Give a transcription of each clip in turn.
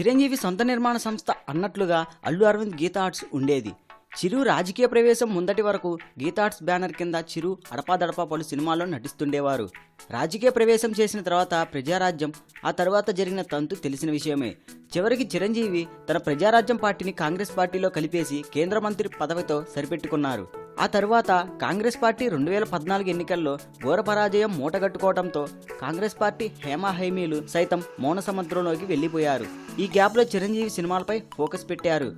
చిరంజీవి సొంత నిర్మాణ సంస్థ అన్నట్లుగా అల్లు అరవింద్ గీత ఆర్ట్స్ ఉండేది. చిరు రాజకీయ ప్రవేశం ముందటి వరకు గీతార్ట్స్ బ్యానర్ కింద చిరు అడపాదడపా పలు సినిమాల్లో నటిస్తుండేవారు. రాజకీయ ప్రవేశం చేసిన తర్వాత ప్రజారాజ్యం ఆ తర్వాత జరిగిన తంతు తెలిసిన విషయమే. చివరికి చిరంజీవి తన ప్రజారాజ్యం పార్టీని కాంగ్రెస్ పార్టీలో కలిపేసి కేంద్ర మంత్రి పదవితో సరిపెట్టుకున్నారు. ఆ తరువాత కాంగ్రెస్ పార్టీ రెండు వేల పద్నాలుగు ఎన్నికల్లో ఘోర పరాజయం మూటగట్టుకోవడంతో కాంగ్రెస్ పార్టీ హేమా హైమీలు సైతం మౌన సముద్రంలోకి వెళ్ళిపోయారు. ఈ గ్యాప్లో చిరంజీవి సినిమాలపై ఫోకస్ పెట్టారు.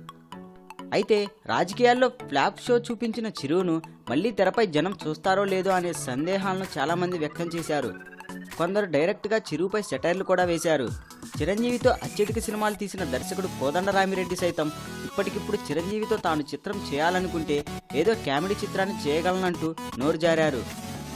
అయితే రాజకీయాల్లో ఫ్లాప్ షో చూపించిన చిరువును మళ్ళీ తెరపై జనం చూస్తారో లేదో అనే సందేహాలను చాలామంది వ్యక్తం చేశారు. కొందరు డైరెక్ట్గా చిరుపై సెటైర్లు కూడా వేశారు. చిరంజీవితో అత్యధిక సినిమాలు తీసిన దర్శకుడు కోదండరామిరెడ్డి సైతం ఇప్పటికిప్పుడు చిరంజీవితో తాను చిత్రం చేయాలనుకుంటే ఏదో కామెడీ చిత్రాన్ని చేయగలనంటూ నోరు జారారు.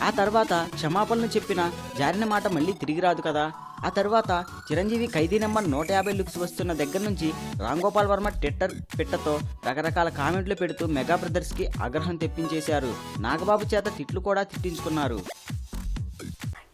ఆ తర్వాత క్షమాపణలు చెప్పిన జారిన మాట మళ్ళీ తిరిగి రాదు కదా. ఆ తర్వాత చిరంజీవి ఖైదీ నెంబర్ నూట యాభై లుక్స్ వస్తున్న దగ్గర నుంచి రామ్ గోపాల్ వర్మ ట్విట్టర్ పిట్టతో రకరకాల కామెంట్లు పెడుతూ మెగా బ్రదర్స్కి ఆగ్రహం తెప్పించేశారు. నాగబాబు చేత తిట్లు కూడా తిట్టించుకున్నారు.